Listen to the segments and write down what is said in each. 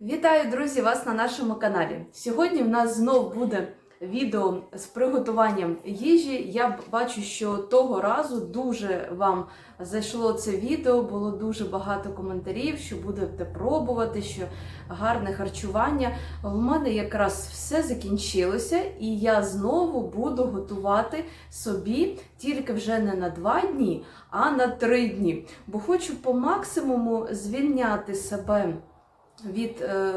Вітаю, друзі, вас на нашому каналі. Сьогодні в нас знов буде відео з приготуванням їжі. Я бачу, що того разу дуже вам зайшло це відео, було дуже багато коментарів, що будете пробувати, що гарне харчування. В мене якраз все закінчилося, і я знову буду готувати собі тільки вже не на два дні, а на три дні. Бо хочу по максимуму звільняти себе від е,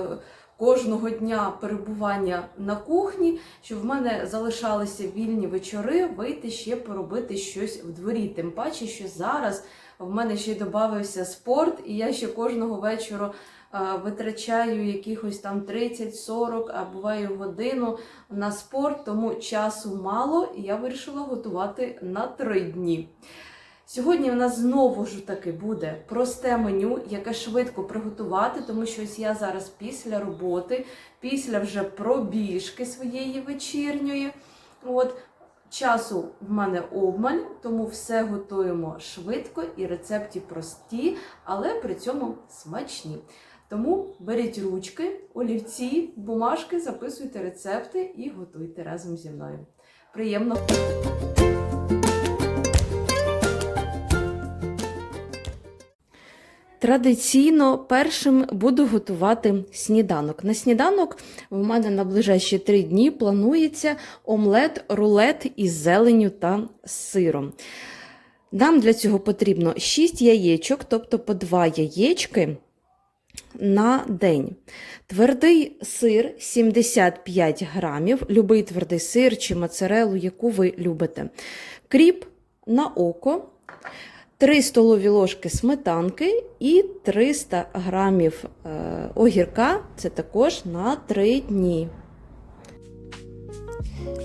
кожного дня перебування на кухні, щоб в мене залишалися вільні вечори, вийти ще поробити щось в дворі. Тим паче, що зараз в мене ще й додався спорт, і я ще кожного вечора. е, Витрачаю якихось там 30-40, а буває годину на спорт, тому часу мало, і я вирішила готувати на три дні. Сьогодні у нас знову ж таки буде просте меню, яке швидко приготувати, тому що ось я зараз після роботи, після вже пробіжки своєї вечірньої. От, часу в мене обмаль, тому все готуємо швидко і рецепти прості, але при цьому смачні. Тому беріть ручки, олівці, бумажки, записуйте рецепти і готуйте разом зі мною. Приємно! Традиційно першим буду готувати сніданок. На сніданок в мене на ближайші три дні планується омлет, рулет із зеленю та сиром. Нам для цього потрібно 6 яєчок, тобто по 2 яєчки на день. Твердий сир 75 грамів, любий твердий сир чи моцарелу, яку ви любите. Кріп на око. 3 столові ложки сметанки і 300 грамів е, огірка це також на 3 дні.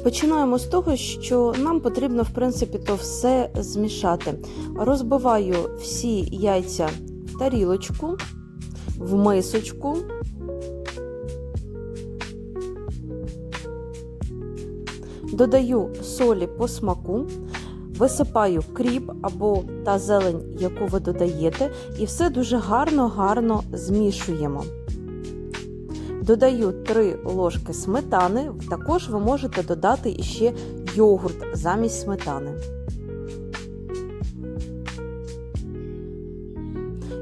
Починаємо з того, що нам потрібно, в принципі, то все змішати. Розбиваю всі яйця в тарілочку, в мисочку. Додаю солі по смаку. Висипаю кріп або та зелень, яку ви додаєте, і все дуже гарно-гарно змішуємо. Додаю 3 ложки сметани, також ви можете додати ще йогурт замість сметани.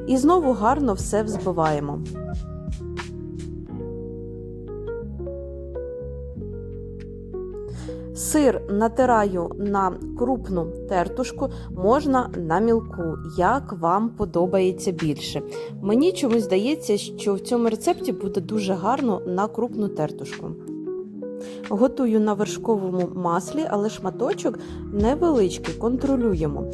І знову гарно все взбиваємо. Сир натираю на крупну тертушку, можна на мілку, як вам подобається більше. Мені чомусь здається, що в цьому рецепті буде дуже гарно на крупну тертушку. Готую на вершковому маслі, але шматочок невеличкий, контролюємо.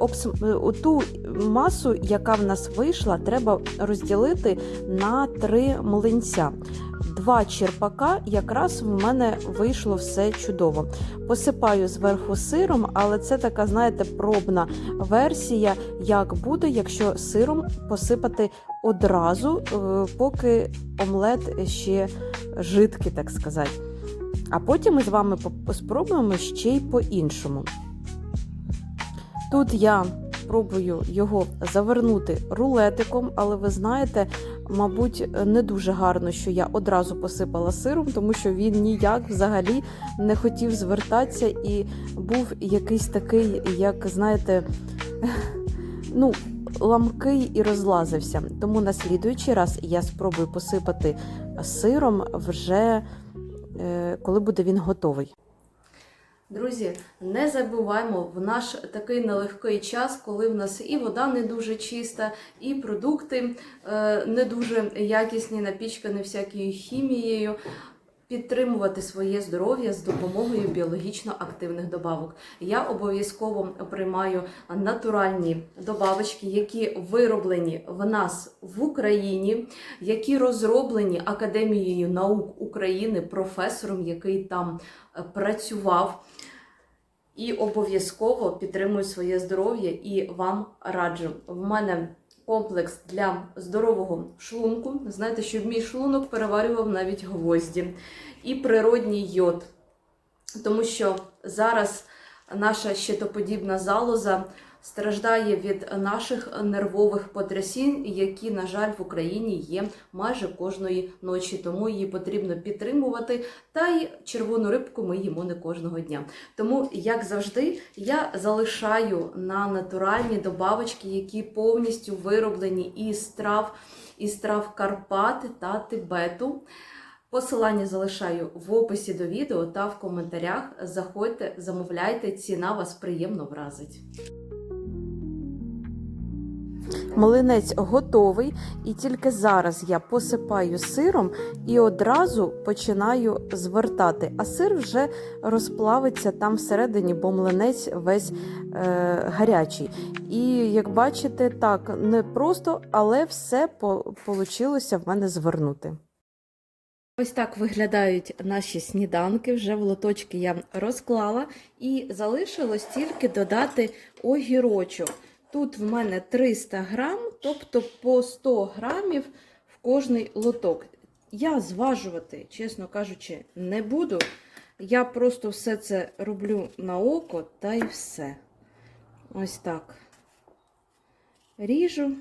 Обс- Ту масу, яка в нас вийшла, треба розділити на три млинця. Два черпака, якраз в мене вийшло все чудово. Посипаю зверху сиром, але це така, знаєте, пробна версія, як буде, якщо сиром посипати одразу, е, поки омлет ще жидкий, так сказати. А потім ми з вами спробуємо ще й по-іншому. Тут я пробую його завернути рулетиком, але ви знаєте, мабуть, не дуже гарно, що я одразу посипала сиром, тому що він ніяк взагалі не хотів звертатися і був якийсь такий, як знаєте, ну, ламкий і розлазився. Тому на слідуючий раз я спробую посипати сиром вже е, коли буде він готовий. Друзі, не забуваємо в наш такий нелегкий час, коли в нас і вода не дуже чиста, і продукти е, не дуже якісні, напічкані всякою хімією. Підтримувати своє здоров'я з допомогою біологічно активних добавок. Я обов'язково приймаю натуральні добавочки, які вироблені в нас в Україні, які розроблені Академією наук України, професором, який там е, працював. І обов'язково підтримую своє здоров'я і вам раджу. В мене комплекс для здорового шлунку. Знаєте, що мій шлунок переварював навіть гвозді. І природній йод. Тому що зараз наша щитоподібна залоза страждає від наших нервових потрясінь, які, на жаль, в Україні є майже кожної ночі. Тому її потрібно підтримувати. Та й червону рибку ми їмо не кожного дня. Тому, як завжди, я залишаю на натуральні добавочки, які повністю вироблені із трав, із трав Карпат та Тибету. Посилання залишаю в описі до відео та в коментарях. Заходьте, замовляйте, ціна вас приємно вразить. Млинець готовий, і тільки зараз я посипаю сиром і одразу починаю звертати. А сир вже розплавиться там всередині, бо млинець весь е, гарячий. І як бачите, так не просто, але все вийшло в мене звернути. Ось так виглядають наші сніданки. Вже в лоточки я розклала, і залишилось тільки додати огірочок. Тут в мене 300 грам, тобто по 100 грамів в кожний лоток. Я зважувати, чесно кажучи, не буду. Я просто все це роблю на око та й все. Ось так. Ріжу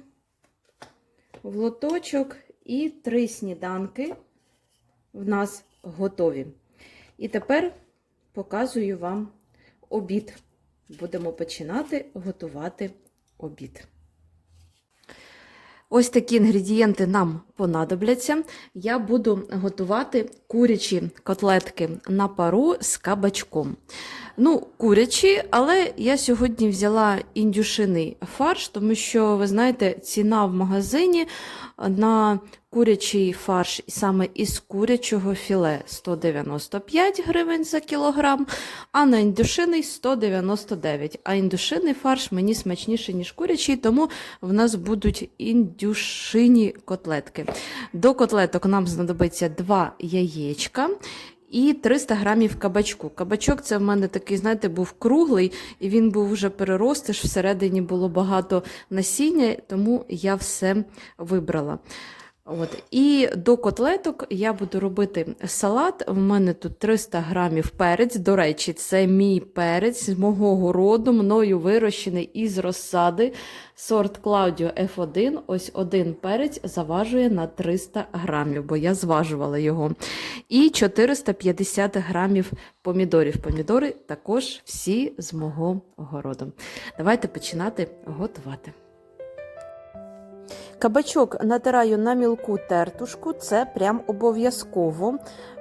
в лоточок і три сніданки в нас готові. І тепер показую вам обід. Будемо починати готувати обід. Ось такі інгредієнти нам понадобляться. Я буду готувати курячі котлетки на пару з кабачком. Ну, курячі, але я сьогодні взяла індюшиний фарш, тому що, ви знаєте, ціна в магазині на курячий фарш саме із курячого філе 195 гривень за кілограм, а на індюшиний 199. А індюшиний фарш мені смачніший, ніж курячий, тому в нас будуть індюшині котлетки. До котлеток нам знадобиться 2 яєчка. І 300 грамів кабачку. Кабачок це в мене такий, знаєте, був круглий, і він був вже переростиш. Всередині було багато насіння, тому я все вибрала. От. І до котлеток я буду робити салат. У мене тут 300 грамів перець. До речі, це мій перець з мого городу, мною вирощений із розсади. Сорт Клаудіо F1. Ось один перець заважує на 300 грамів, бо я зважувала його. І 450 грамів помідорів. Помідори також всі з мого городу. Давайте починати готувати. Кабачок натираю на мілку тертушку, це прям обов'язково,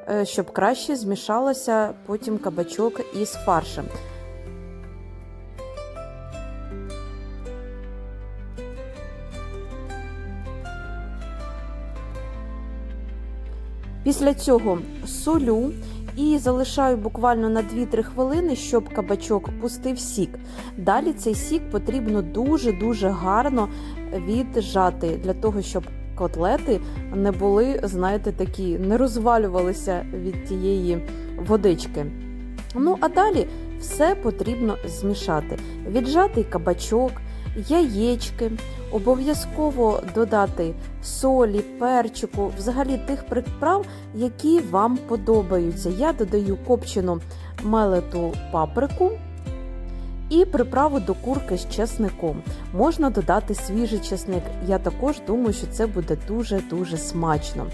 е, щоб краще змішалося потім кабачок із фаршем. Після цього солю і залишаю буквально на 2-3 хвилини, щоб кабачок пустив сік. Далі цей сік потрібно дуже-дуже гарно віджати для того, щоб котлети не були, знаєте, такі, не розвалювалися від тієї водички. Ну, а далі все потрібно змішати. Віджатий кабачок, яєчки, обов'язково додати солі, перчику, взагалі тих приправ, які вам подобаються. Я додаю копчену мелету паприку. І приправу до курки з чесником. Можна додати свіжий чесник. Я також думаю, що це буде дуже-дуже смачно.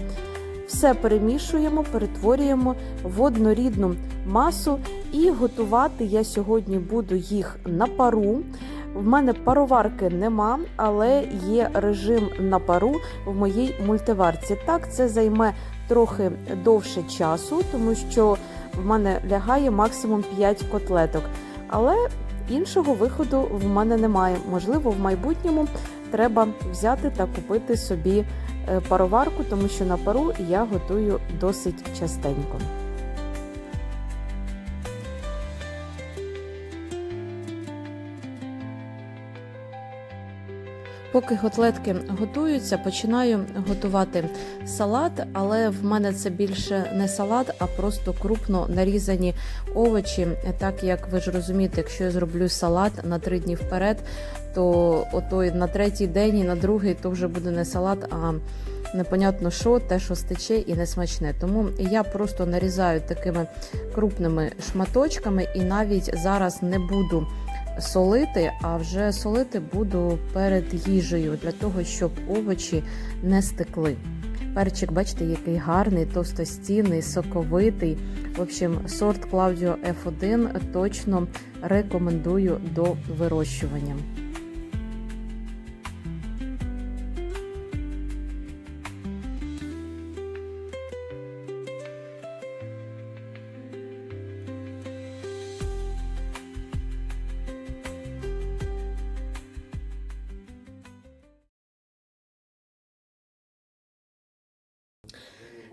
Все перемішуємо, перетворюємо в однорідну масу, і готувати я сьогодні буду їх на пару. В мене пароварки нема, але є режим на пару в моїй мультиварці. Так, це займе трохи довше часу, тому що в мене лягає максимум 5 котлеток. Але іншого виходу в мене немає. Можливо, в майбутньому треба взяти та купити собі е, пароварку, тому що на пару я готую досить частенько. Поки котлетки готуються, починаю готувати салат, але в мене це більше не салат, а просто крупно нарізані овочі. Так як ви ж розумієте, якщо я зроблю салат на три дні вперед, то отой на третій день і на другий то вже буде не салат, а непонятно що, те, що стече і не смачне. Тому я просто нарізаю такими крупними шматочками і навіть зараз не буду солити, а вже солити буду перед їжею для того, щоб овочі не стекли. Перчик, бачите, який гарний, товстостінний, соковитий. В общем, сорт Claudio F1 точно рекомендую до вирощування.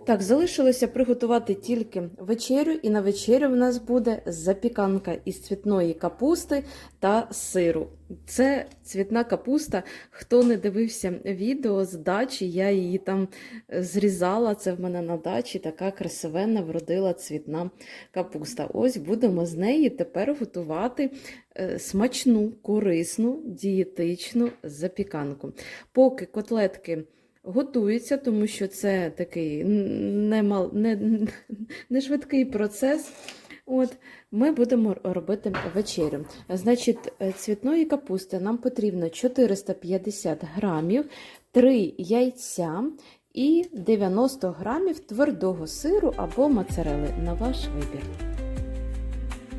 Так, залишилося приготувати тільки вечерю, і на вечерю в нас буде запіканка із цвітної капусти та сиру. Це цвітна капуста. Хто не дивився відео з дачі, я її там зрізала. Це в мене на дачі така красивенна вродила цвітна капуста. Ось будемо з неї тепер готувати е, смачну, корисну, дієтичну запіканку. Поки котлетки готуються, тому що це такий не, мал, не, не швидкий процес. От, Ми будемо робити вечерю. Значить, е, цвітної капусти нам потрібно 450 грамів, 3 яйця і 90 грамів твердого сиру або моцарели на ваш вибір.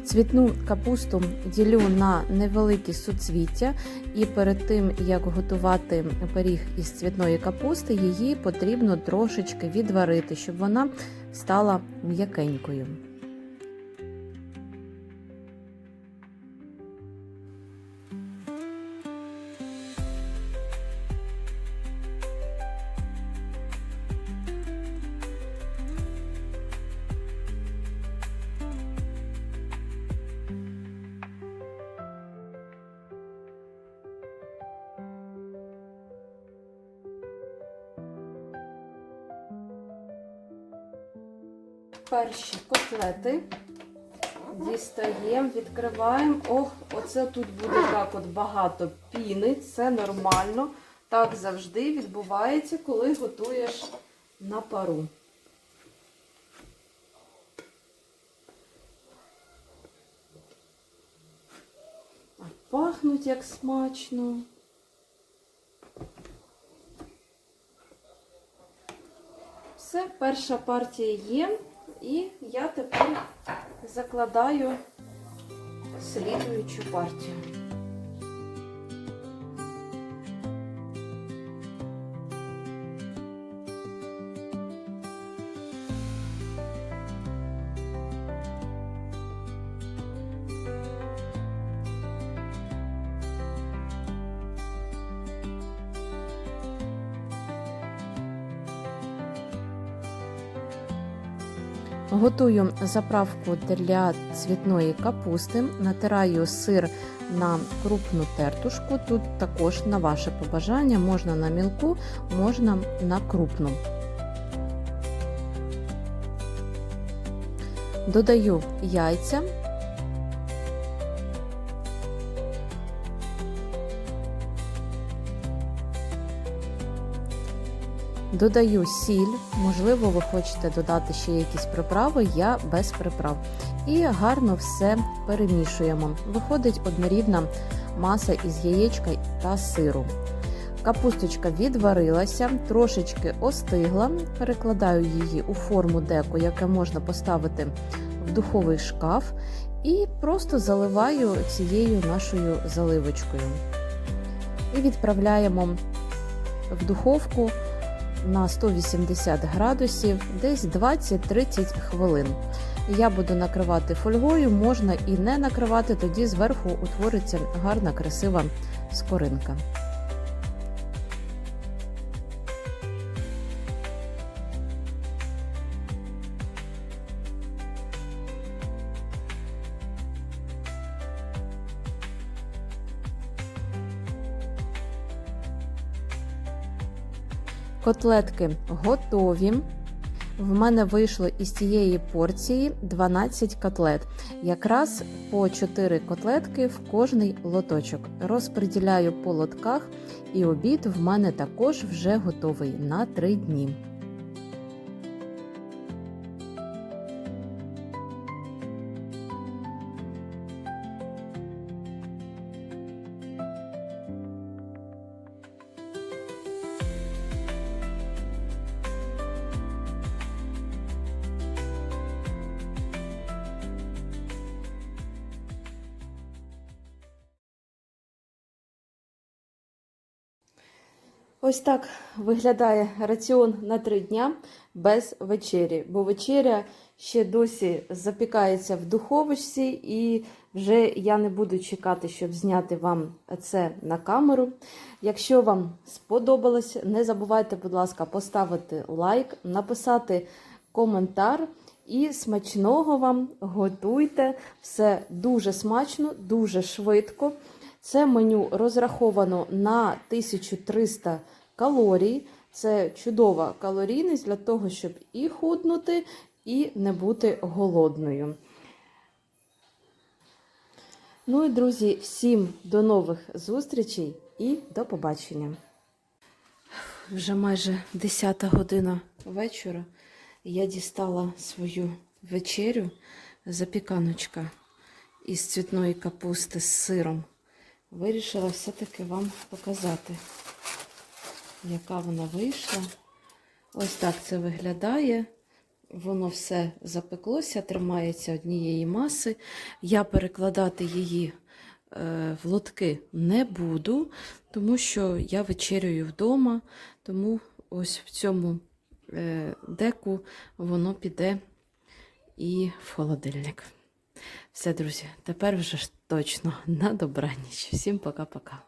Цвітну капусту ділю на невеликі суцвіття, і перед тим як готувати пиріг із цвітної капусти, її потрібно трошечки відварити, щоб вона стала м'якенькою. Перші котлети. Дістаємо, відкриваємо. Ох, оце тут буде так от багато піни. Це нормально. Так завжди відбувається, коли готуєш на пару. А Пахнуть як смачно. Все, перша партія є. І я тепер закладаю слідуючу партію. Готую заправку для цвітної капусти, натираю сир на крупну тертушку. Тут також на ваше побажання можна на мілку, можна на крупну. Додаю яйця. Додаю сіль, можливо, ви хочете додати ще якісь приправи, я без приправ. І гарно все перемішуємо. Виходить однорідна маса із яєчка та сиру. Капусточка відварилася, трошечки остигла, перекладаю її у форму деко, яке можна поставити в духовий шкаф, і просто заливаю цією нашою заливочкою. І відправляємо в духовку на 180 градусів десь 20-30 хвилин. Я буду накривати фольгою, можна і не накривати, тоді зверху утвориться гарна, красива скоринка. Котлетки готові. В мене вийшло із цієї порції 12 котлет. Якраз по 4 котлетки в кожний лоточок. Розподіляю по лотках, і обід в мене також вже готовий на 3 дні. Ось так виглядає раціон на три дня без вечері, бо вечеря ще досі запікається в духовочці, і вже я не буду чекати, щоб зняти вам це на камеру. Якщо вам сподобалось, не забувайте, будь ласка, поставити лайк, написати коментар. І смачного вам готуйте все дуже смачно, дуже швидко. Це меню розраховано на 1300 калорій. Це чудова калорійність для того, щоб і худнути, і не бути голодною. Ну і друзі, всім до нових зустрічей і до побачення. Вже майже 10 година вечора. Я дістала свою вечерю запіканочка із цвітної капусти з сиром. Вирішила все-таки вам показати, яка вона вийшла. Ось так це виглядає. Воно все запеклося, тримається однієї маси. Я перекладати її е, в лотки не буду, тому що я вечерюю вдома, тому ось в цьому е, деку воно піде і в холодильник. Все, друзі, тепер вже точно на добраніч. Всім пока-пока.